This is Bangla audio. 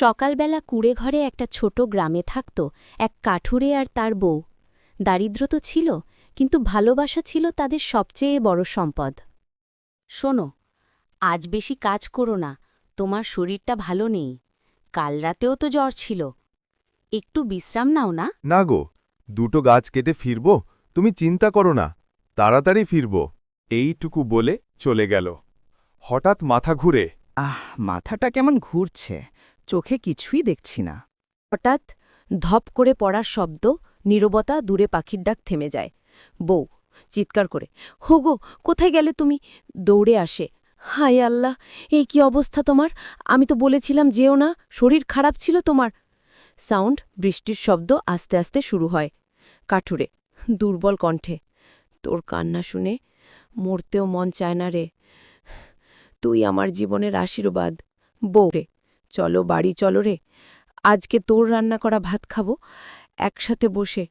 সকালবেলা কুড়ে ঘরে একটা ছোট গ্রামে থাকত এক কাঠুরে আর তার বউ। দারিদ্র তো ছিল কিন্তু ভালোবাসা ছিল তাদের সবচেয়ে বড় সম্পদ। শোনো আজ বেশি কাজ করো না তোমার শরীরটা ভালো নেই কাল রাতেও তো জ্বর ছিল। একটু বিশ্রাম নাও না? না গো দুটো গাছ কেটে ফিরব তুমি চিন্তা করো না তাড়াতাড়ি ফিরব। এইটুকু বলে চলে গেল। হঠাৎ মাথা ঘুরে। আহ মাথাটা কেমন ঘুরছে। চোখে কিছুই দেখছি না। হঠাৎ ধপ করে পড়ার শব্দ, নীরবতা দূরে পাখির ডাক থেমে যায়। বউ চিৎকার করে, হোগো, কোথায় গেলে তুমি? দৌড়ে আসে, হায় আল্লাহ, এই কি অবস্থা তোমার? আমি তো বলেছিলাম যেও না, শরীর খারাপ ছিল তোমার। সাউন্ড, বৃষ্টির শব্দ আস্তে আস্তে শুরু হয়। কাঠুরে, দুর্বল কণ্ঠে, তোর কান্না শুনে মরতেও মন চায় না রে। তুই আমার জীবনের আশীর্বাদ। বউ রে চলো বাড়ি চলো রে আজকে তোর রান্না করা ভাত খাব একসাথে বসে